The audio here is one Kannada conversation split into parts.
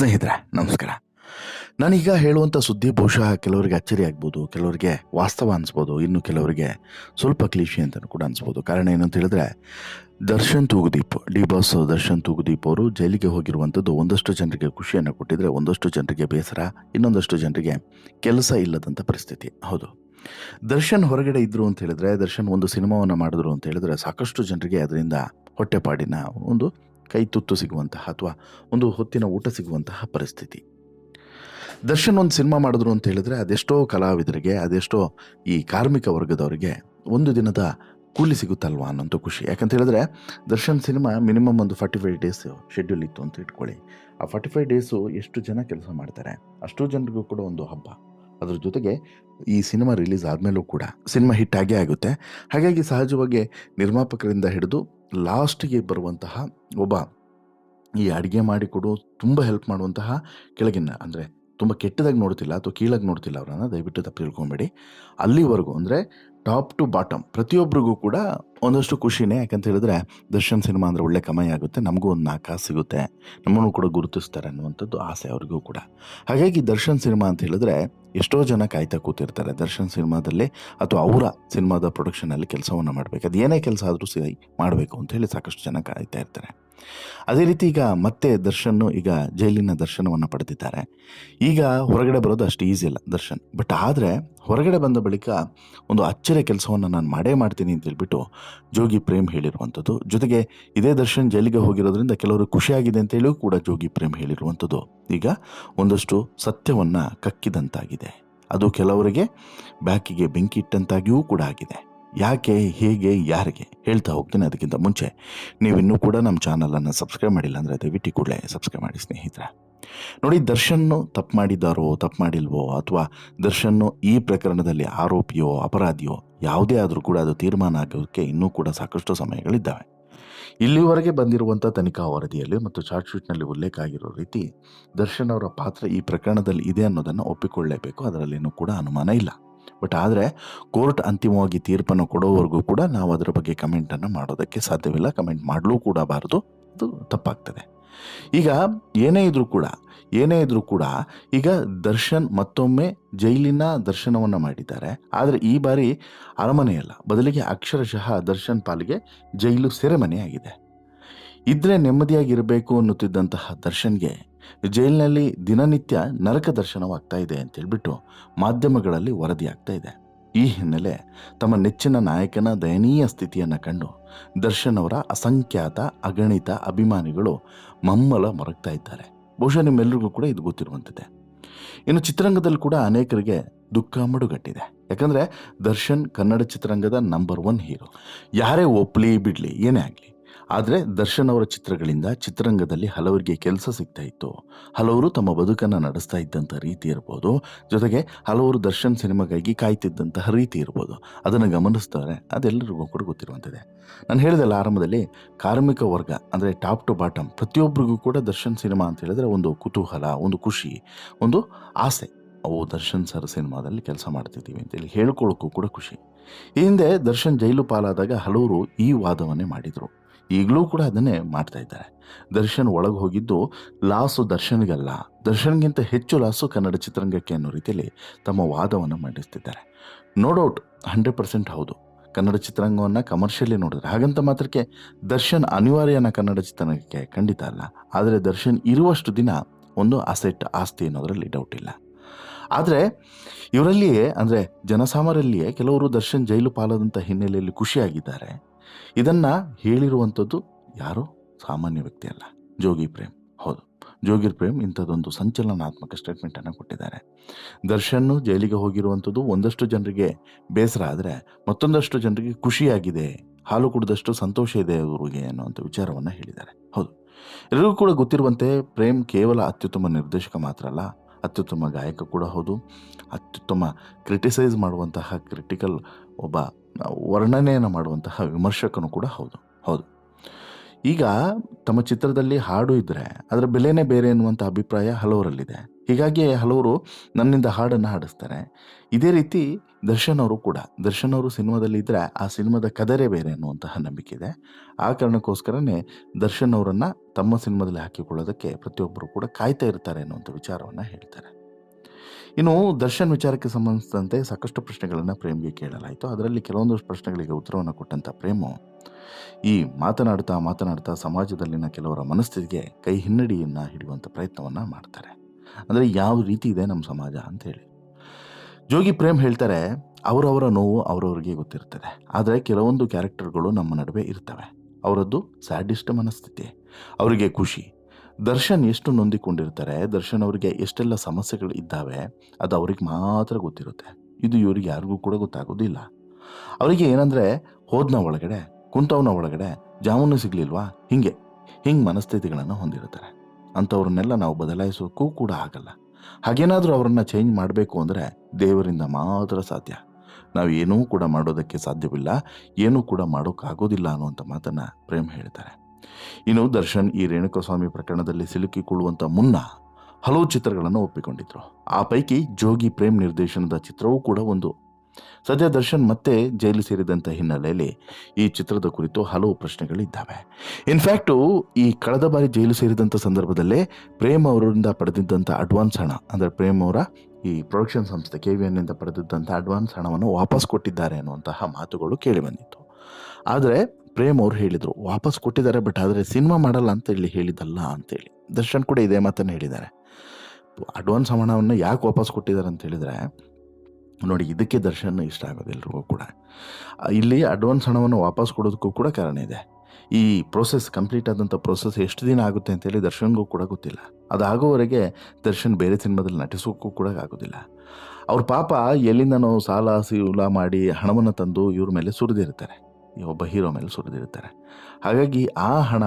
ಸ್ನೇಹಿತರೆ, ನಮಸ್ಕಾರ. ನಾನೀಗ ಹೇಳುವಂಥ ಸುದ್ದಿ ಬಹುಶಃ ಕೆಲವರಿಗೆ ಅಚ್ಚರಿ ಆಗ್ಬೋದು, ಕೆಲವರಿಗೆ ವಾಸ್ತವ ಅನಿಸ್ಬೋದು, ಇನ್ನು ಕೆಲವರಿಗೆ ಸ್ವಲ್ಪ ಕ್ಲೀಶಿ ಅಂತ ಕೂಡ ಅನಿಸ್ಬೋದು. ಕಾರಣ ಏನಂತ ಹೇಳಿದ್ರೆ, ದರ್ಶನ್ ತೂಗುದೀಪ್, ಡಿ ಬಾಸ್ ದರ್ಶನ್ ತೂಗುದೀಪ್ ಅವರು ಜೈಲಿಗೆ ಹೋಗಿರುವಂಥದ್ದು ಒಂದಷ್ಟು ಜನರಿಗೆ ಖುಷಿಯನ್ನು ಕೊಟ್ಟಿದ್ರೆ, ಒಂದಷ್ಟು ಜನರಿಗೆ ಬೇಸರ, ಇನ್ನೊಂದಷ್ಟು ಜನರಿಗೆ ಕೆಲಸ ಇಲ್ಲದಂಥ ಪರಿಸ್ಥಿತಿ. ಹೌದು. ದರ್ಶನ್ ಹೊರಗಡೆ ಇದ್ರು ಅಂತ ಹೇಳಿದ್ರೆ, ದರ್ಶನ್ ಒಂದು ಸಿನಿಮಾವನ್ನು ಮಾಡಿದ್ರು ಅಂತ ಹೇಳಿದ್ರೆ ಸಾಕಷ್ಟು ಜನರಿಗೆ ಅದರಿಂದ ಹೊಟ್ಟೆಪಾಡಿನ ಒಂದು ಕೈ ತುತ್ತು ಸಿಗುವಂತಹ ಅಥವಾ ಒಂದು ಹೊತ್ತಿನ ಊಟ ಸಿಗುವಂತಹ ಪರಿಸ್ಥಿತಿ. ದರ್ಶನ್ ಒಂದು ಸಿನಿಮಾ ಮಾಡಿದ್ರು ಅಂತ ಹೇಳಿದ್ರೆ ಅದೆಷ್ಟೋ ಕಲಾವಿದರಿಗೆ, ಅದೆಷ್ಟೋ ಈ ಕಾರ್ಮಿಕ ವರ್ಗದವರಿಗೆ ಒಂದು ದಿನದ ಕೂಲಿ ಸಿಗುತ್ತಲ್ವಾ ಅನ್ನೋಂಥ ಖುಷಿ. ಯಾಕಂತ ಹೇಳಿದ್ರೆ ದರ್ಶನ್ ಸಿನಿಮಾ ಮಿನಿಮಮ್ ಒಂದು ಫಾರ್ಟಿ ಫೈವ್ ಡೇಸ್ ಶೆಡ್ಯೂಲ್ ಇತ್ತು ಅಂತ ಇಟ್ಕೊಳ್ಳಿ. ಆ ಫಾರ್ಟಿ ಫೈವ್ ಡೇಸು ಎಷ್ಟು ಜನ ಕೆಲಸ ಮಾಡ್ತಾರೆ, ಅಷ್ಟು ಜನರಿಗೂ ಕೂಡ ಒಂದು ಹಬ್ಬ. ಅದ್ರ ಜೊತೆಗೆ ಈ ಸಿನಿಮಾ ರಿಲೀಸ್ ಆದಮೇಲೂ ಕೂಡ ಸಿನಿಮಾ ಹಿಟ್ ಆಗೇ ಆಗುತ್ತೆ. ಹಾಗಾಗಿ ಸಹಜವಾಗಿ ನಿರ್ಮಾಪಕರಿಂದ ಹಿಡಿದು ಲಾಸ್ಟಿಗೆ ಬರುವಂತಹ ಒಬ್ಬ ಈ ಅಡುಗೆ ಮಾಡಿಕೊಡು ತುಂಬ ಹೆಲ್ಪ್ ಮಾಡುವಂತಹ ಕೆಳಗಿನ ಅಂದರೆ ತುಂಬ ಕೆಟ್ಟದಾಗಿ ನೋಡ್ತಿಲ್ಲ ಅಥವಾ ಕೀಳಾಗಿ ನೋಡ್ತಿಲ್ಲ ಅವರನ್ನು ದಯವಿಟ್ಟು ತಪ್ಪು ತಿಳ್ಕೊಬೇಡಿ. ಅಲ್ಲಿವರೆಗೂ ಅಂದರೆ ಟಾಪ್ ಟು ಬಾಟಮ್. ಪ್ರತಿಯೊಬ್ಬರಿಗೂ ಕೂಡ ಒಂದಷ್ಟು ಖುಷಿನೇ, ಯಾಕಂತ ಹೇಳಿದ್ರೆ ದರ್ಶನ್ ಸಿನಿಮಾ ಅಂದರೆ ಒಳ್ಳೆ ಕಮಾಯಿ ಆಗುತ್ತೆ, ನಮಗೂ ಒಂದು ಕಾಸು ಸಿಗುತ್ತೆ, ನಮ್ಮನ್ನು ಕೂಡ ಗುರುತಿಸ್ತಾರೆ ಅನ್ನುವಂಥದ್ದು ಆಸೆ ಅವ್ರಿಗೂ ಕೂಡ. ಹಾಗಾಗಿ ದರ್ಶನ್ ಸಿನಿಮಾ ಅಂತ ಹೇಳಿದ್ರೆ ಎಷ್ಟೋ ಜನ ಕಾಯ್ತಾ ಕೂತಿರ್ತಾರೆ, ದರ್ಶನ್ ಸಿನಿಮಾದಲ್ಲಿ ಅಥವಾ ಅವರ ಸಿನಿಮಾದ ಪ್ರೊಡಕ್ಷನಲ್ಲಿ ಕೆಲಸವನ್ನು ಮಾಡಬೇಕು. ಅದು ಏನೇ ಕೆಲಸ ಆದರೂ ಸರಿ ಮಾಡಬೇಕು ಅಂತ ಹೇಳಿ ಸಾಕಷ್ಟು ಜನ ಕಾಯ್ತಾ ಇರ್ತಾರೆ. ಅದೇ ರೀತಿ ಈಗ ಮತ್ತೆ ದರ್ಶನ್ ಈಗ ಜೈಲಿನ ದರ್ಶನವನ್ನು ಪಡೆದಿದ್ದಾರೆ. ಈಗ ಹೊರಗಡೆ ಬರೋದು ಅಷ್ಟು ಈಸಿ ಇಲ್ಲ ದರ್ಶನ್. ಬಟ್ ಆದರೆ ಹೊರಗಡೆ ಬಂದ ಬಳಿಕ ಒಂದು ಅಚ್ಚರಿಯ ಕೆಲಸವನ್ನು ನಾನು ಮಾಡೇ ಮಾಡ್ತೀನಿ ಅಂತ ಹೇಳ್ಬಿಟ್ಟು ಜೋಗಿ ಪ್ರೇಮ್ ಹೇಳಿರುವಂಥದ್ದು. ಜೊತೆಗೆ ಇದೇ ದರ್ಶನ್ ಜೈಲಿಗೆ ಹೋಗಿರೋದ್ರಿಂದ ಕೆಲವರು ಖುಷಿಯಾಗಿದೆ ಅಂತೇಳಿಯೂ ಕೂಡ ಜೋಗಿ ಪ್ರೇಮ್ ಹೇಳಿರುವಂಥದ್ದು. ಈಗ ಒಂದಷ್ಟು ಸತ್ಯವನ್ನು ಕಕ್ಕಿದಂತಾಗಿದೆ. ಅದು ಕೆಲವರಿಗೆ ಬ್ಯಾಕಿಗೆ ಬೆಂಕಿ ಇಟ್ಟಂತಾಗಿಯೂ ಕೂಡ ಆಗಿದೆ. ಯಾಕೆ, ಹೇಗೆ, ಯಾರಿಗೆ ಹೇಳ್ತಾ ಹೋಗ್ತೀನಿ ಅದಕ್ಕಿಂತ ಮುಂಚೆ ನೀವಿನ್ನೂ ಕೂಡ ನಮ್ಮ ಚಾನಲನ್ನು ಸಬ್ಸ್ಕ್ರೈಬ್ ಮಾಡಿಲ್ಲ ಅಂದರೆ ದಯವಿಟ್ಟು ಕೂಡಲೇ ಸಬ್ಸ್ಕ್ರೈಬ್ ಮಾಡಿ ಸ್ನೇಹಿತರೆ. ನೋಡಿ, ದರ್ಶನ್ನು ತಪ್ಪು ಮಾಡಿದ್ದಾರೋ, ತಪ್ಪು ಮಾಡಿಲ್ವೋ, ಅಥವಾ ದರ್ಶನ್ನು ಈ ಪ್ರಕರಣದಲ್ಲಿ ಆರೋಪಿಯೋ, ಅಪರಾಧಿಯೋ, ಯಾವುದೇ ಆದರೂ ಕೂಡ ಅದು ತೀರ್ಮಾನ ಆಗೋಕ್ಕೆ ಇನ್ನೂ ಕೂಡ ಸಾಕಷ್ಟು ಸಮಯಗಳಿದ್ದಾವೆ. ಇಲ್ಲಿವರೆಗೆ ಬಂದಿರುವಂಥ ತನಿಖಾ ವರದಿಯಲ್ಲಿ ಮತ್ತು ಚಾರ್ಜ್ ಶೀಟ್ನಲ್ಲಿ ಉಲ್ಲೇಖ ಆಗಿರೋ ರೀತಿ ದರ್ಶನ್ ಅವರ ಪಾತ್ರ ಈ ಪ್ರಕರಣದಲ್ಲಿ ಇದೆ ಅನ್ನೋದನ್ನು ಒಪ್ಪಿಕೊಳ್ಳಲೇಬೇಕು ಅದರಲ್ಲಿನೂ ಕೂಡ ಅನುಮಾನ ಇಲ್ಲ. ಬಟ್ ಆದರೆ ಕೋರ್ಟ್ ಅಂತಿಮವಾಗಿ ತೀರ್ಪನ್ನು ಕೊಡೋವರೆಗೂ ಕೂಡ ನಾವು ಅದರ ಬಗ್ಗೆ ಕಮೆಂಟನ್ನು ಮಾಡೋದಕ್ಕೆ ಸಾಧ್ಯವಿಲ್ಲ. ಕಮೆಂಟ್ ಮಾಡಲೂ ಕೂಡ ಬಾರದು. ಅದು ತಪ್ಪಾಗ್ತದೆ. ಈಗ ಏನೇ ಇದ್ರೂ ಕೂಡ, ಏನೇ ಇದ್ರೂ ಕೂಡ ಈಗ ದರ್ಶನ್ ಮತ್ತೊಮ್ಮೆ ಜೈಲಿನ ದರ್ಶನವನ್ನು ಮಾಡಿದ್ದಾರೆ. ಆದರೆ ಈ ಬಾರಿ ಅರಮನೆಯಲ್ಲ ಬದಲಿಗೆ ಅಕ್ಷರಶಃ ದರ್ಶನ್ ಪಾಲಿಗೆ ಜೈಲು ಸೆರೆಮನೆಯಾಗಿದೆ. ಇದ್ರೆ ನೆಮ್ಮದಿಯಾಗಿರಬೇಕು ಅನ್ನುತ್ತಿದ್ದಂತಹ ದರ್ಶನ್ಗೆ ಜೈಲಿನಲ್ಲಿ ದಿನನಿತ್ಯ ನರಕ ದರ್ಶನವಾಗ್ತಾ ಇದೆ ಅಂತ ಹೇಳ್ಬಿಟ್ಟು ಮಾಧ್ಯಮಗಳಲ್ಲಿ ವರದಿಯಾಗ್ತಾ ಇದೆ. ಈ ಹಿನ್ನೆಲೆ ತಮ್ಮ ನೆಚ್ಚಿನ ನಾಯಕನ ದಯನೀಯ ಸ್ಥಿತಿಯನ್ನು ಕಂಡು ದರ್ಶನ್ ಅವರ ಅಸಂಖ್ಯಾತ ಅಗಣಿತ ಅಭಿಮಾನಿಗಳು ಮಮ್ಮಲ ಮರಗ್ತಾ ಇದ್ದಾರೆ. ಬಹುಶಃ ನಿಮ್ಮೆಲ್ಲರಿಗೂ ಕೂಡ ಇದು ಗೊತ್ತಿರುವಂಥದ್ದೇ ಇನ್ನು ಚಿತ್ರರಂಗದಲ್ಲಿ ಕೂಡ ಅನೇಕರಿಗೆ ದುಃಖ ಮಡುಗಟ್ಟಿದೆ. ಯಾಕಂದರೆ ದರ್ಶನ್ ಕನ್ನಡ ಚಿತ್ರರಂಗದ ನಂಬರ್ ಒನ್ ಹೀರೋ ಯಾರೇ ಒಪ್ಲಿ ಬಿಡಲಿ ಏನೇ ಆಗಲಿ ಆದರೆ ದರ್ಶನ್ ಅವರ ಚಿತ್ರಗಳಿಂದ ಚಿತ್ರರಂಗದಲ್ಲಿ ಹಲವರಿಗೆ ಕೆಲಸ ಸಿಗ್ತಾ ಇತ್ತು. ಹಲವರು ತಮ್ಮ ಬದುಕನ್ನು ನಡೆಸ್ತಾ ಇದ್ದಂಥ ರೀತಿ ಇರ್ಬೋದು, ಜೊತೆಗೆ ಹಲವರು ದರ್ಶನ್ ಸಿನಿಮಾಗಾಗಿ ಕಾಯ್ತಿದ್ದಂತಹ ರೀತಿ ಇರ್ಬೋದು. ಅದನ್ನು ಗಮನಿಸ್ತಾರೆ, ಅದೆಲ್ಲರಿಗೂ ಕೂಡ ಗೊತ್ತಿರುವಂಥದ್ದೇ. ನಾನು ಹೇಳಿದಲ್ಲ ಆರಂಭದಲ್ಲಿ, ಕಾರ್ಮಿಕ ವರ್ಗ, ಅಂದರೆ ಟಾಪ್ ಟು ಬಾಟಮ್ ಪ್ರತಿಯೊಬ್ಬರಿಗೂ ಕೂಡ ದರ್ಶನ್ ಸಿನಿಮಾ ಅಂತ ಹೇಳಿದ್ರೆ ಒಂದು ಕುತೂಹಲ, ಒಂದು ಖುಷಿ, ಒಂದು ಆಸೆ. ಅವು ದರ್ಶನ್ ಸರ್ ಸಿನಿಮಾದಲ್ಲಿ ಕೆಲಸ ಮಾಡ್ತಿದ್ದೀವಿ ಅಂತೇಳಿ ಹೇಳ್ಕೊಳ್ಳೋಕ್ಕೂ ಕೂಡ ಖುಷಿ. ಈ ಹಿಂದೆ ದರ್ಶನ್ ಜೈಲು ಪಾಲಾದಾಗ ಹಲವರು ಈ ವಾದವನ್ನೇ ಮಾಡಿದರು. ಈಗಲೂ ಕೂಡ ಅದನ್ನೇ ಮಾಡ್ತಾ ಇದ್ದಾರೆ. ದರ್ಶನ್ ಒಳಗೆ ಹೋಗಿದ್ದು ಲಾಸು ದರ್ಶನ್ಗಲ್ಲ. ದರ್ಶನ್ಗಿಂತ ಹೆಚ್ಚು ಲಾಸು ಕನ್ನಡ ಚಿತ್ರರಂಗಕ್ಕೆ ಅನ್ನೋ ರೀತಿಯಲ್ಲಿ ತಮ್ಮ ವಾದವನ್ನು ಮಂಡಿಸ್ತಿದ್ದಾರೆ. ನೋ ಡೌಟ್ ಹಂಡ್ರೆಡ್ ಪರ್ಸೆಂಟ್ ಹೌದು. ಕನ್ನಡ ಚಿತ್ರರಂಗವನ್ನು ಕಮರ್ಷಿಯಲಿ ನೋಡಿದ್ರೆ ಹಾಗಂತ ಮಾತ್ರಕ್ಕೆ ದರ್ಶನ್ ಅನಿವಾರ್ಯನ ಕನ್ನಡ ಚಿತ್ರರಂಗಕ್ಕೆ ಖಂಡಿತ ಅಲ್ಲ. ಆದರೆ ದರ್ಶನ್ ಇರುವಷ್ಟು ದಿನ ಒಂದು ಅಸೆಟ್ ಆಸ್ತಿ ಅನ್ನೋದರಲ್ಲಿ ಡೌಟ್ ಇಲ್ಲ. ಆದರೆ ಇವರಲ್ಲಿಯೇ ಅಂದರೆ ಜನಸಾಮಾನ್ಯರಲ್ಲಿಯೇ ಕೆಲವರು ದರ್ಶನ್ ಜೈಲು ಪಾಲದಂಥ ಹಿನ್ನೆಲೆಯಲ್ಲಿ ಖುಷಿಯಾಗಿದ್ದಾರೆ. ಇದನ್ನು ಹೇಳಿರುವಂಥದ್ದು ಯಾರು? ಸಾಮಾನ್ಯ ವ್ಯಕ್ತಿ ಅಲ್ಲ. ಜೋಗಿ ಪ್ರೇಮ್. ಹೌದು. ಜೋಗಿ ಪ್ರೇಮ್ ಇಂಥದ್ದೊಂದು ಸಂಚಲನಾತ್ಮಕ ಸ್ಟೇಟ್ಮೆಂಟನ್ನು ಕೊಟ್ಟಿದ್ದಾರೆ. ದರ್ಶನ್ ಜೈಲಿಗೆ ಹೋಗಿರುವಂಥದ್ದು ಒಂದಷ್ಟು ಜನರಿಗೆ ಬೇಸರ ಆದರೆ ಮತ್ತೊಂದಷ್ಟು ಜನರಿಗೆ ಖುಷಿಯಾಗಿದೆ. ಹಾಲು ಕುಡಿದಷ್ಟು ಸಂತೋಷ ಇದೆ ಅವರಿಗೆ ಅನ್ನುವಂಥ ವಿಚಾರವನ್ನು ಹೇಳಿದ್ದಾರೆ. ಹೌದು. ಎಲ್ಲರಿಗೂ ಕೂಡ ಗೊತ್ತಿರುವಂತೆ ಪ್ರೇಮ್ ಕೇವಲ ಅತ್ಯುತ್ತಮ ನಿರ್ದೇಶಕ ಮಾತ್ರ ಅಲ್ಲ, ಅತ್ಯುತ್ತಮ ಗಾಯಕ ಕೂಡ ಹೌದು. ಅತ್ಯುತ್ತಮ ಕ್ರಿಟಿಸೈಸ್ ಮಾಡುವಂತಹ ಕ್ರಿಟಿಕಲ್ ಒಬ್ಬ ವರ್ಣನೆಯನ್ನು ಮಾಡುವಂತಹ ವಿಮರ್ಶಕನು ಕೂಡ ಹೌದು. ಹೌದು. ಈಗ ತಮ್ಮ ಚಿತ್ರದಲ್ಲಿ ಹಾಡು ಇದ್ದರೆ ಅದರ ಬೆಲೆನೇ ಬೇರೆ ಎನ್ನುವಂಥ ಅಭಿಪ್ರಾಯ ಹಲವರಲ್ಲಿದೆ. ಹೀಗಾಗಿ ಹಲವರು ನನ್ನಿಂದ ಹಾಡನ್ನು ಹಾಡಿಸ್ತಾರೆ. ಇದೇ ರೀತಿ ದರ್ಶನ್ ಅವರು ಕೂಡ ದರ್ಶನ್ ಅವರು ಸಿನಿಮಾದಲ್ಲಿ ಇದ್ದರೆ ಆ ಸಿನಿಮಾದ ಕದರೇ ಬೇರೆ ಅನ್ನುವಂತಹ ನಂಬಿಕೆ ಇದೆ. ಆ ಕಾರಣಕ್ಕೋಸ್ಕರನೇ ದರ್ಶನ್ ಅವರನ್ನು ತಮ್ಮ ಸಿನಿಮಾದಲ್ಲಿ ಹಾಕಿಕೊಳ್ಳೋದಕ್ಕೆ ಪ್ರತಿಯೊಬ್ಬರು ಕೂಡ ಕಾಯ್ತಾ ಇರ್ತಾರೆ ಅನ್ನುವಂಥ ವಿಚಾರವನ್ನು ಹೇಳ್ತಾರೆ. ಇನ್ನು ದರ್ಶನ್ ವಿಚಾರಕ್ಕೆ ಸಂಬಂಧಿಸಿದಂತೆ ಸಾಕಷ್ಟು ಪ್ರಶ್ನೆಗಳನ್ನು ಪ್ರೇಮ್ಗೆ ಕೇಳಲಾಯಿತು. ಅದರಲ್ಲಿ ಕೆಲವೊಂದು ಪ್ರಶ್ನೆಗಳಿಗೆ ಉತ್ತರವನ್ನು ಕೊಟ್ಟಂಥ ಪ್ರೇಮು, ಈ ಮಾತನಾಡ್ತಾ ಮಾತನಾಡ್ತಾ ಸಮಾಜದಲ್ಲಿನ ಕೆಲವರ ಮನಸ್ಥಿತಿಗೆ ಕೈ ಹಿನ್ನಡಿಯನ್ನು ಹಿಡಿಯುವಂಥ ಪ್ರಯತ್ನವನ್ನು ಮಾಡ್ತಾರೆ. ಅಂದರೆ ಯಾವ ರೀತಿ ಇದೆ ನಮ್ಮ ಸಮಾಜ ಅಂತೇಳಿ ಜೋಗಿ ಪ್ರೇಮ್ ಹೇಳ್ತಾರೆ, ಅವರವರ ನೋವು ಅವರವರಿಗೆ ಗೊತ್ತಿರ್ತದೆ ಆದರೆ ಕೆಲವೊಂದು ಕ್ಯಾರೆಕ್ಟರ್ಗಳು ನಮ್ಮ ನಡುವೆ ಇರ್ತವೆ. ಅವರದ್ದು ಸ್ಯಾಡಿಸ್ಟ್ ಮನಸ್ಥಿತಿ. ಅವರಿಗೆ ಖುಷಿ. ದರ್ಶನ್ ಎಷ್ಟು ನೊಂದಿಕೊಂಡಿರ್ತಾರೆ, ದರ್ಶನ್ ಅವರಿಗೆ ಎಷ್ಟೆಲ್ಲ ಸಮಸ್ಯೆಗಳು ಇದ್ದಾವೆ, ಅದು ಅವ್ರಿಗೆ ಮಾತ್ರ ಗೊತ್ತಿರುತ್ತೆ. ಇದು ಇವ್ರಿಗೆ ಯಾರಿಗೂ ಕೂಡ ಗೊತ್ತಾಗೋದಿಲ್ಲ. ಅವರಿಗೆ ಏನಂದರೆ, ಹೋದ್ನ ಒಳಗಡೆ, ಕುಂತವನ ಒಳಗಡೆ ಜಾಮೂನು ಸಿಗಲಿಲ್ವಾ? ಹಿಂಗೆ ಹಿಂಗೆ ಮನಸ್ಥಿತಿಗಳನ್ನು ಹೊಂದಿರ್ತಾರೆ ಅಂಥವ್ರನ್ನೆಲ್ಲ ನಾವು ಬದಲಾಯಿಸೋಕ್ಕೂ ಕೂಡ ಆಗಲ್ಲ. ಹಾಗೇನಾದರೂ ಅವರನ್ನು ಚೇಂಜ್ ಮಾಡಬೇಕು ಅಂದರೆ ದೇವರಿಂದ ಮಾತ್ರ ಸಾಧ್ಯ. ನಾವು ಏನೂ ಕೂಡ ಮಾಡೋದಕ್ಕೆ ಸಾಧ್ಯವಿಲ್ಲ, ಏನೂ ಕೂಡ ಮಾಡೋಕ್ಕಾಗೋದಿಲ್ಲ ಅನ್ನುವಂಥ ಮಾತನ್ನು ಪ್ರೇಮ್ ಹೇಳ್ತಾರೆ ಇನ್ನು ದರ್ಶನ್ ಈ ರೇಣುಕಸ್ವಾಮಿ ಪ್ರಕರಣದಲ್ಲಿ ಸಿಲುಕಿಕೊಳ್ಳುವಂಥ ಮುನ್ನ ಹಲವು ಚಿತ್ರಗಳನ್ನು ಒಪ್ಪಿಕೊಂಡಿದ್ರು. ಆ ಪೈಕಿ ಜೋಗಿ ಪ್ರೇಮ್ ನಿರ್ದೇಶನದ ಚಿತ್ರವೂ ಕೂಡ ಒಂದು. ಸದ್ಯ ದರ್ಶನ್ ಮತ್ತೆ ಜೈಲು ಸೇರಿದಂಥ ಹಿನ್ನೆಲೆಯಲ್ಲಿ ಈ ಚಿತ್ರದ ಕುರಿತು ಹಲವು ಪ್ರಶ್ನೆಗಳಿದ್ದಾವೆ. ಇನ್ಫ್ಯಾಕ್ಟು ಈ ಕಳೆದ ಬಾರಿ ಜೈಲು ಸೇರಿದಂಥ ಸಂದರ್ಭದಲ್ಲೇ ಪ್ರೇಮ್ ಅವರಿಂದ ಪಡೆದಿದ್ದಂಥ ಅಡ್ವಾನ್ಸ್ ಹಣ, ಅಂದರೆ ಪ್ರೇಮ್ ಅವರ ಈ ಪ್ರೊಡಕ್ಷನ್ ಸಂಸ್ಥೆ ಕೆ ವಿ ಎನ್ನಿಂದ ಪಡೆದಿದ್ದಂಥ ಅಡ್ವಾನ್ಸ್ ಹಣವನ್ನು ವಾಪಸ್ ಕೊಟ್ಟಿದ್ದಾರೆ ಅನ್ನುವಂತಹ ಮಾತುಗಳು ಕೇಳಿಬಂದಿತ್ತು ಆದರೆ ಪ್ರೇಮ್ ಅವ್ರು ಹೇಳಿದರು, ವಾಪಸ್ ಕೊಟ್ಟಿದ್ದಾರೆ ಬಟ್ ಆದರೆ ಸಿನಿಮಾ ಮಾಡಲ್ಲ ಅಂತ ಇಲ್ಲಿ ಹೇಳಿದಲ್ಲ ಅಂತೇಳಿ. ದರ್ಶನ್ ಕೂಡ ಇದೇ ಮಾತನ್ನು ಹೇಳಿದ್ದಾರೆ. ಅಡ್ವಾನ್ಸ್ ಹಣವನ್ನು ಯಾಕೆ ವಾಪಸ್ ಕೊಟ್ಟಿದ್ದಾರೆ ಅಂತ ಹೇಳಿದರೆ, ನೋಡಿ ಇದಕ್ಕೆ ದರ್ಶನ್ ಇಷ್ಟ ಆಗೋದು ಎಲ್ರಿಗೂ ಕೂಡ. ಇಲ್ಲಿ ಅಡ್ವಾನ್ಸ್ ಹಣವನ್ನು ವಾಪಸ್ ಕೊಡೋದಕ್ಕೂ ಕೂಡ ಕಾರಣ ಇದೆ. ಈ ಪ್ರೋಸೆಸ್ ಕಂಪ್ಲೀಟ್ ಆದಂಥ ಪ್ರೋಸೆಸ್ ಎಷ್ಟು ದಿನ ಆಗುತ್ತೆ ಅಂತೇಳಿ ದರ್ಶನ್ಗೂ ಕೂಡ ಗೊತ್ತಿಲ್ಲ. ಅದಾಗೋವರೆಗೆ ದರ್ಶನ್ ಬೇರೆ ಸಿನಿಮಾದಲ್ಲಿ ನಟಿಸೋಕ್ಕೂ ಕೂಡ ಆಗೋದಿಲ್ಲ. ಅವ್ರ ಪಾಪ ಎಲ್ಲಿಂದನೋ ಸಾಲ, ಸೀಲ ಮಾಡಿ ಹಣವನ್ನು ತಂದು ಇವ್ರ ಮೇಲೆ ಸುರಿದಿರ್ತಾರೆ. ಒಬ್ಬ ಹೀರೋ ಮೇಲೆ ಸುರಿದಿರ್ತಾರೆ ಹಾಗಾಗಿ ಆ ಹಣ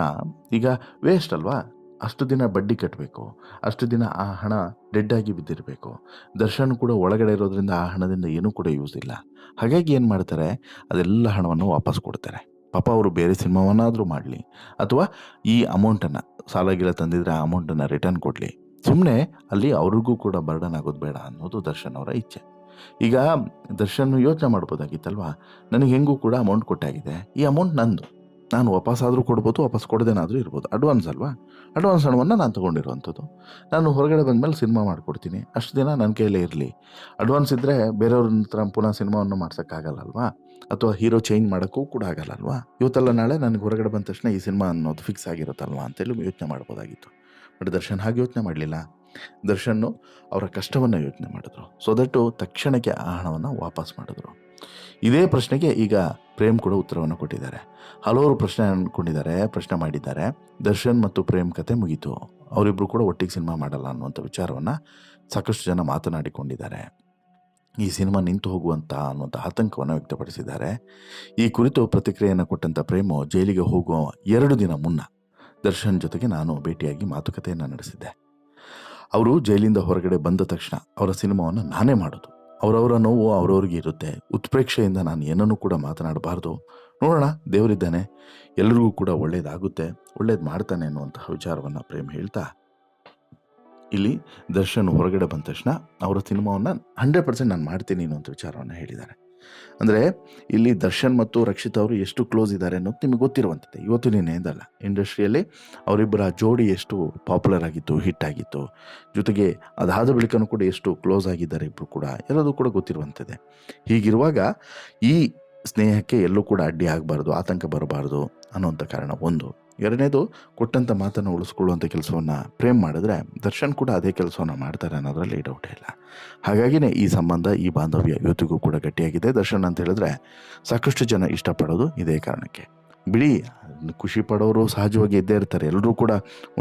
ಈಗ ವೇಸ್ಟ್ ಅಲ್ವಾ? ಅಷ್ಟು ದಿನ ಬಡ್ಡಿ ಕಟ್ಟಬೇಕು ಅಷ್ಟು ದಿನ ಆ ಹಣ ಡೆಡ್ ಆಗಿ ಬಿದ್ದಿರಬೇಕು. ದರ್ಶನ್ ಕೂಡ ಒಳಗಡೆ ಇರೋದ್ರಿಂದ ಆ ಹಣದಿಂದ ಏನೂ ಕೂಡ ಯೂಸ್ ಇಲ್ಲ. ಹಾಗಾಗಿ ಏನು ಮಾಡ್ತಾರೆ? ಅದೆಲ್ಲ ಹಣವನ್ನು ವಾಪಸ್ ಕೊಡ್ತಾರೆ. ಪಾಪ ಅವರು ಬೇರೆ ಸಿನಿಮಾವನ್ನಾದರೂ ಮಾಡಲಿ, ಅಥವಾ ಈ ಅಮೌಂಟನ್ನು ಸಾಲ ಗಿಲ ತಂದಿದ್ರೆ ಆ ಅಮೌಂಟನ್ನು ರಿಟರ್ನ್ ಕೊಡಲಿ. ಸುಮ್ಮನೆ ಅಲ್ಲಿ ಅವ್ರಿಗೂ ಕೂಡ ಬರ್ಡನ್ ಆಗೋದು ಬೇಡ ಅನ್ನೋದು ದರ್ಶನ್ ಅವರ ಇಚ್ಛೆ. ಈಗ ದರ್ಶನ್ ಯೋಚನೆ ಮಾಡ್ಬೋದಾಗಿತ್ತಲ್ವಾ? ನನಗೆ ಹೆಂಗೂ ಕೂಡ ಅಮೌಂಟ್ ಕೊಟ್ಟಾಗಿದೆ. ಈ ಅಮೌಂಟ್ ನಂದು. ನಾನು ವಾಪಸ್ ಆದರೂ ಕೊಡ್ಬೋದು, ವಾಪಸ್ ಕೊಡದೇನಾದರೂ ಇರ್ಬೋದು. ಅಡ್ವಾನ್ಸ್ ಅಲ್ವಾ? ಅಡ್ವಾನ್ಸ್ ಹಣವನ್ನು ನಾನು ತೊಗೊಂಡಿರುವಂಥದ್ದು. ನಾನು ಹೊರಗಡೆ ಬಂದಮೇಲೆ ಸಿನಿಮಾ ಮಾಡಿಕೊಡ್ತೀನಿ. ಅಷ್ಟು ದಿನ ನನ್ನ ಕೈಯಲ್ಲೇ ಇರಲಿ. ಅಡ್ವಾನ್ಸ್ ಇದ್ದರೆ ಬೇರೆಯವ್ರ ಹತ್ರ ಪುನಃ ಸಿನಿಮಾವನ್ನು ಮಾಡ್ಸೋಕ್ಕಾಗಲ್ಲಲ್ವಾ? ಅಥವಾ ಹೀರೋ ಚೇಂಜ್ ಮಾಡೋಕ್ಕೂ ಕೂಡ ಆಗಲ್ಲಲ್ವಾ? ಇವತ್ತೆಲ್ಲ ನಾಳೆ ನನಗೆ ಹೊರಗಡೆ ಬಂದ ತಕ್ಷಣ ಈ ಸಿನಿಮಾ ಅನ್ನೋದು ಫಿಕ್ಸ್ ಆಗಿರುತ್ತಲ್ವಾ ಅಂತೇಳಿ ಯೋಚನೆ ಮಾಡ್ಬೋದಾಗಿತ್ತು. ಬಟ್ ದರ್ಶನ್ ಹಾಗೆ ಯೋಚನೆ ಮಾಡಲಿಲ್ಲ. ದರ್ಶನ್ನು ಅವರ ಕಷ್ಟವನ್ನು ಯೋಚನೆ ಮಾಡಿದ್ರು. ಸೊ ದಟ್ಟು ತಕ್ಷಣಕ್ಕೆ ಆ ಹಣವನ್ನು ವಾಪಸ್ ಮಾಡಿದ್ರು. ಇದೇ ಪ್ರಶ್ನೆಗೆ ಈಗ ಪ್ರೇಮ್ ಕೂಡ ಉತ್ತರವನ್ನು ಕೊಟ್ಟಿದ್ದಾರೆ. ಹಲವರು ಪ್ರಶ್ನೆ ಅಂದ್ಕೊಂಡಿದ್ದಾರೆ ಪ್ರಶ್ನೆ ಮಾಡಿದ್ದಾರೆ. ದರ್ಶನ್ ಮತ್ತು ಪ್ರೇಮ್ ಕತೆ ಮುಗೀತು. ಅವರಿಬ್ಬರು ಕೂಡ ಒಟ್ಟಿಗೆ ಸಿನಿಮಾ ಮಾಡಲ್ಲ ಅನ್ನುವಂಥ ವಿಚಾರವನ್ನು ಸಾಕಷ್ಟು ಜನ ಮಾತನಾಡಿಕೊಂಡಿದ್ದಾರೆ. ಈ ಸಿನಿಮಾ ನಿಂತು ಹೋಗುವಂಥ ಅನ್ನುವಂಥ ಆತಂಕವನ್ನು ವ್ಯಕ್ತಪಡಿಸಿದ್ದಾರೆ. ಈ ಕುರಿತು ಪ್ರತಿಕ್ರಿಯೆಯನ್ನು ಕೊಟ್ಟಂಥ ಪ್ರೇಮು ಜೈಲಿಗೆ ಹೋಗುವ ಎರಡು ದಿನ ಮುನ್ನ ದರ್ಶನ್ ಜೊತೆಗೆ ನಾನು ಭೇಟಿಯಾಗಿ ಮಾತುಕತೆಯನ್ನು ನಡೆಸಿದ್ದೆ. ಅವರು ಜೈಲಿಂದ ಹೊರಗಡೆ ಬಂದ ತಕ್ಷಣ ಅವರ ಸಿನಿಮಾವನ್ನು ನಾನೇ ಮಾಡೋದು. ಅವರವರ ನೋವು ಅವರವ್ರಿಗೆ ಇರುತ್ತೆ. ಉತ್ಪ್ರೇಕ್ಷೆಯಿಂದ ನಾನು ಏನನ್ನೂ ಕೂಡ ಮಾತನಾಡಬಾರ್ದು. ನೋಡೋಣ, ದೇವರಿದ್ದಾನೆ. ಎಲ್ರಿಗೂ ಕೂಡ ಒಳ್ಳೇದಾಗುತ್ತೆ. ಒಳ್ಳೇದು ಮಾಡ್ತಾನೆ ಅನ್ನುವಂತಹ ವಿಚಾರವನ್ನು ಪ್ರೇಮ್ ಹೇಳ್ತಾ, ಇಲ್ಲಿ ದರ್ಶನ್ ಹೊರಗಡೆ ಬಂದ ತಕ್ಷಣ ಅವರ ಸಿನಿಮಾವನ್ನು ಹಂಡ್ರೆಡ್ ಪರ್ಸೆಂಟ್ ನಾನು ಮಾಡ್ತೀನಿ ಅನ್ನುವಂಥ ವಿಚಾರವನ್ನು ಹೇಳಿದ್ದಾರೆ. ಅಂದರೆ ಇಲ್ಲಿ ದರ್ಶನ್ ಮತ್ತು ರಕ್ಷಿತ್ ಅವರು ಎಷ್ಟು ಕ್ಲೋಸ್ ಇದ್ದಾರೆ ಅನ್ನೋದು ನಿಮಗೆ ಗೊತ್ತಿರುವಂಥದ್ದು. ಇವತ್ತು ನೀನೇದಲ್ಲ ಇಂಡಸ್ಟ್ರಿಯಲ್ಲಿ ಅವರಿಬ್ಬರ ಜೋಡಿ ಎಷ್ಟು ಪಾಪ್ಯುಲರ್ ಆಗಿತ್ತು, ಹಿಟ್ ಆಗಿತ್ತು. ಜೊತೆಗೆ ಅದಾದ ಬಳಿಕನೂ ಕೂಡ ಎಷ್ಟು ಕ್ಲೋಸ್ ಆಗಿದ್ದಾರೆ ಇಬ್ಬರು ಕೂಡ. ಎಲ್ಲದೂ ಕೂಡ ಗೊತ್ತಿರುವಂಥದ್ದೇ. ಹೀಗಿರುವಾಗ ಈ ಸ್ನೇಹಕ್ಕೆ ಎಲ್ಲೂ ಕೂಡ ಅಡ್ಡಿ ಆಗಬಾರ್ದು, ಆತಂಕ ಬರಬಾರ್ದು ಅನ್ನೋಂಥ ಕಾರಣ ಒಂದು. ಎರಡನೇದು ಕೊಟ್ಟಂಥ ಮಾತನ್ನು ಉಳಿಸ್ಕೊಳ್ಳುವಂಥ ಕೆಲಸವನ್ನು ಪ್ರೇಮ್ ಮಾಡಿದ್ರೆ ದರ್ಶನ್ ಕೂಡ ಅದೇ ಕೆಲಸವನ್ನು ಮಾಡ್ತಾರೆ ಅನ್ನೋದರಲ್ಲಿ ಡೌಟ್ ಇಲ್ಲ. ಹಾಗಾಗಿನೇ ಈ ಸಂಬಂಧ, ಈ ಬಾಂಧವ್ಯ ಇವತ್ತಿಗೂ ಕೂಡ ಗಟ್ಟಿಯಾಗಿದೆ. ದರ್ಶನ್ ಅಂತ ಹೇಳಿದ್ರೆ ಸಾಕಷ್ಟು ಜನ ಇಷ್ಟಪಡೋದು ಇದೇ ಕಾರಣಕ್ಕೆ. ಬಿಡಿ, ಖುಷಿ ಪಡೋರು ಸಹಜವಾಗಿ ಇದ್ದೇ ಇರ್ತಾರೆ. ಎಲ್ಲರೂ ಕೂಡ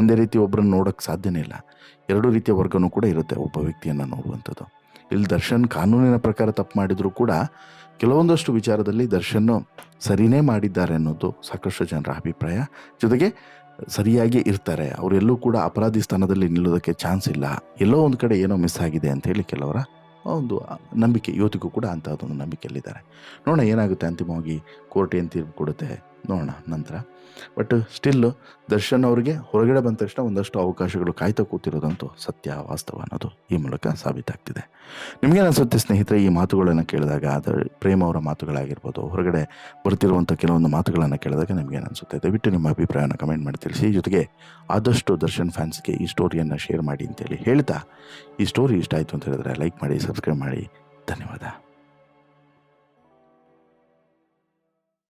ಒಂದೇ ರೀತಿ ಒಬ್ಬರನ್ನು ನೋಡೋಕ್ಕೆ ಸಾಧ್ಯನೇ ಇಲ್ಲ. ಎರಡು ರೀತಿಯ ವರ್ಗನೂ ಕೂಡ ಇರುತ್ತೆ ಒಬ್ಬ ವ್ಯಕ್ತಿಯನ್ನು ನೋಡುವಂಥದ್ದು. ಇಲ್ಲಿ ದರ್ಶನ್ ಕಾನೂನಿನ ಪ್ರಕಾರ ತಪ್ಪು ಮಾಡಿದರೂ ಕೂಡ ಕೆಲವೊಂದಷ್ಟು ವಿಚಾರದಲ್ಲಿ ದರ್ಶನ್ ಸರಿನೇ ಮಾಡಿದ್ದಾರೆ ಅನ್ನೋದು ಸಾಕಷ್ಟು ಜನರ ಅಭಿಪ್ರಾಯ. ಜೊತೆಗೆ ಸರಿಯಾಗಿ ಇರ್ತಾರೆ. ಅವರೆಲ್ಲೂ ಕೂಡ ಅಪರಾಧಿ ಸ್ಥಾನದಲ್ಲಿ ನಿಲ್ಲೋದಕ್ಕೆ ಚಾನ್ಸ್ ಇಲ್ಲ. ಎಲ್ಲೋ ಒಂದು ಕಡೆ ಏನೋ ಮಿಸ್ ಆಗಿದೆ ಅಂತ ಹೇಳಿ ಕೆಲವರ ಒಂದು ನಂಬಿಕೆ, ಇವತ್ತಿಗೂ ಕೂಡ ಅಂಥದ್ದೊಂದು ನಂಬಿಕೆಯಲ್ಲಿದ್ದಾರೆ. ನೋಡೋಣ ಏನಾಗುತ್ತೆ ಅಂತಿಮವಾಗಿ ಕೋರ್ಟ್ ಏನು ತೀರ್ಪು ಕೊಡುತ್ತೆ. ನೋಡೋಣ ನಂತರ. ಬಟ್ ಸ್ಟಿಲ್ ದರ್ಶನ್ ಅವರಿಗೆ ಹೊರಗಡೆ ಬಂದ ತಕ್ಷಣ ಒಂದಷ್ಟು ಅವಕಾಶಗಳು ಕಾಯ್ತಾ ಕೂತಿರೋದಂತೂ ಸತ್ಯ ವಾಸ್ತವ ಅನ್ನೋದು ಈ ಮೂಲಕ ಸಾಬೀತಾಗ್ತಿದೆ. ನಿಮಗೇನು ಅನಿಸುತ್ತೆ ಸ್ನೇಹಿತರೆ ಈ ಮಾತುಗಳನ್ನು ಕೇಳಿದಾಗ? ಅದರ ಪ್ರೇಮ ಅವರ ಮಾತುಗಳಾಗಿರ್ಬೋದು, ಹೊರಗಡೆ ಬರ್ತಿರುವಂಥ ಕೆಲವೊಂದು ಮಾತುಗಳನ್ನು ಕೇಳಿದಾಗ ನಿಮಗೇನು ಅನಿಸುತ್ತೆ ದಯವಿಟ್ಟು ನಿಮ್ಮ ಅಭಿಪ್ರಾಯನ ಕಮೆಂಟ್ ಮಾಡಿ ತಿಳಿಸಿ ಜೊತೆಗೆ ಆದಷ್ಟು ದರ್ಶನ್ ಫ್ಯಾನ್ಸ್ಗೆ ಈ ಸ್ಟೋರಿಯನ್ನು ಶೇರ್ ಮಾಡಿ ಅಂತೇಳಿ ಹೇಳ್ತಾ ಈ ಸ್ಟೋರಿ ಇಷ್ಟ ಆಯಿತು ಅಂತ ಹೇಳಿದ್ರೆ ಲೈಕ್ ಮಾಡಿ, ಸಬ್ಸ್ಕ್ರೈಬ್ ಮಾಡಿ. ಧನ್ಯವಾದ.